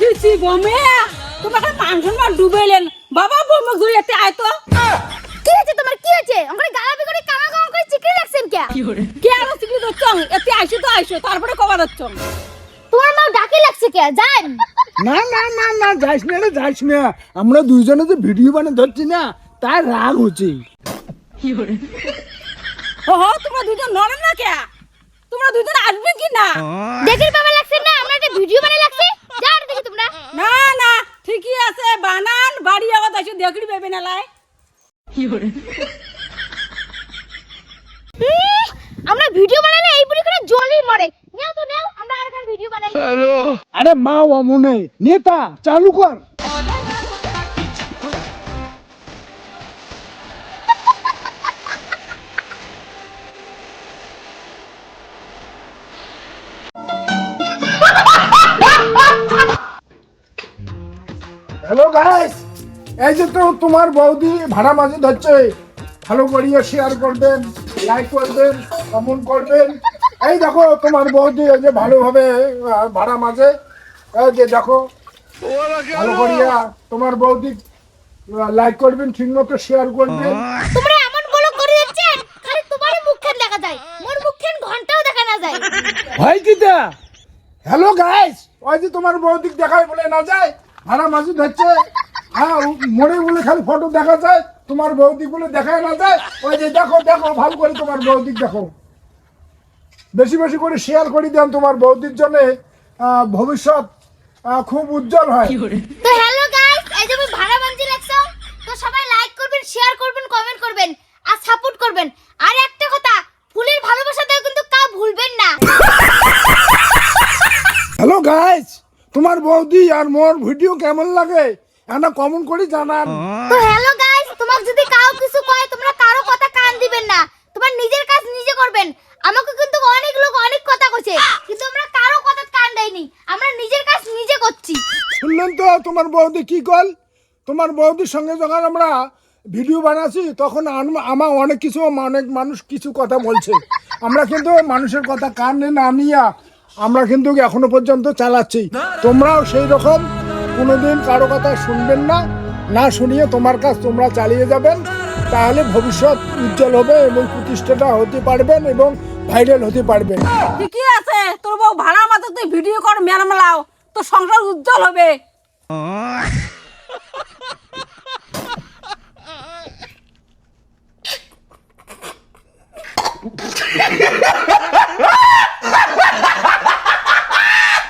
দিছি বমে? তোমাকে মাংস মার ডুবেলেন বাবা বমে ঘুরিয়েতে আয় তো। কি হয়েছে তোমার কি হয়েছে আমাকে গালাবি করে কামা কামা করে চিকড়ে লাগছেন কে কে আর সিগলি দচ্ছ এতে আইসো তো আইসো তারপরে কবা দচ্ছ তোমার মা ডাকে লাগছে কে না না না না যাইস না রে যাইস না? আমরা দুইজনে যে ভিডিও বানিয়ে ধরছি না তার রাগ হচ্ছে। ওহো তোমরা দুজন নড়েন না কে তোমরা দুজন আসবে কি না? দেখের বাবা লাগছে না আমরা একটা ভিডিও বানাই লাগছে। যান দেখি তোমরা। না না ঠিকই আছে বানান বাড়ি আবার এসে দেখড়ি ভেবে নালায়। ইহ, আমরা ভিডিও বানালে এই বুড়ি করে জলই মরে। নাও তো নাও আমরা আরেকটা ভিডিও বানাই। আরে মা অমনে নেতা চালু কর। হ্যালো গাইস এই যে তো তোমার বৌদি ভাড়া মাঝে ধরছে। ভালো করিয়ে শেয়ার করবেন লাইক করবেন কমেন্ট করবেন। এই দেখো তোমার বৌদি এই যে ভালোভাবে ভাড়া মাঝে। এই যে দেখো ভালো করিয়া তোমার বৌদি লাইক করবেন ঠিক মতো শেয়ার করবেন। তোমরা এমন বলো করে খালি তোমার মুখখান দেখা যায়। মোর মুখখান ঘন্টাও দেখা না যায়। হয় কিটা হ্যালো গাইস ওই যে তোমার বৌদিক দেখায় বলে না যায়। ভাড়া মাঝে ধরছে। হ্যাঁ মোড়ে বলে খালি ফটো দেখা যায় তোমার বৌদিক বলে দেখায় না যায় ওই যে দেখো দেখো ভালো করে তোমার বৌদিক দেখো। বেশি বেশি করে শেয়ার করে দেন তোমার বৌদির জন্য ভবিষ্যৎ খুব উজ্জ্বল হয়। তো হ্যালো গাইস এই যে আমি ভাড়া বানজি লাগছো তো সবাই লাইক করবেন শেয়ার করবেন কমেন্ট করবেন আর সাপোর্ট করবেন। আর একটা কথা ফুলের ভালোবাসাতেও কিন্তু কা ভুলবেন না। হ্যালো গাইস তোমার বৌদি আর মোর ভিডিও কেমন লাগে? একটা কমেন্ট করে জানান। তো হ্যালো গাইস তোমাকে যদি কাউ কিছু কয় তোমরা কারও কথা কান দিবেন না। তোমার নিজের কাজ নিজে করবেন। আমাকে কিন্তু অনেক লোক অনেক কথা কইছে কিন্তু আমরা কারও কথা কান দেইনি। আমরা নিজের কাজ নিজে করছি। শুনলেন তো তোমার বৌদি কি কল? তোমার বৌদির সঙ্গে যখন আমরা ভিডিও বানাচ্ছি তখন আম- আমার অনেক কিছু অনেক মানুষ কিছু কথা বলছে। আমরা কিন্তু মানুষের কথা কানে না নিয়া আমরা কিন্তু এখনও পর্যন্ত চালাচ্ছি। তোমরাও সেই রকম কোনোদিন কারও কথা শুনবেন না না শুনিয়ে তোমার কাজ তোমরা চালিয়ে যাবেন তাহলে ভবিষ্যৎ উজ্জ্বল হবে এবং প্রতিষ্ঠাটা হতে পারবেন এবং ভাইরাল হতে পারবেন। ঠিকই আছে তোর বউ ভাড়া মাত্র তুই ভিডিও কর মেলা মেলাও। তোর সংসার উজ্জ্বল হবে।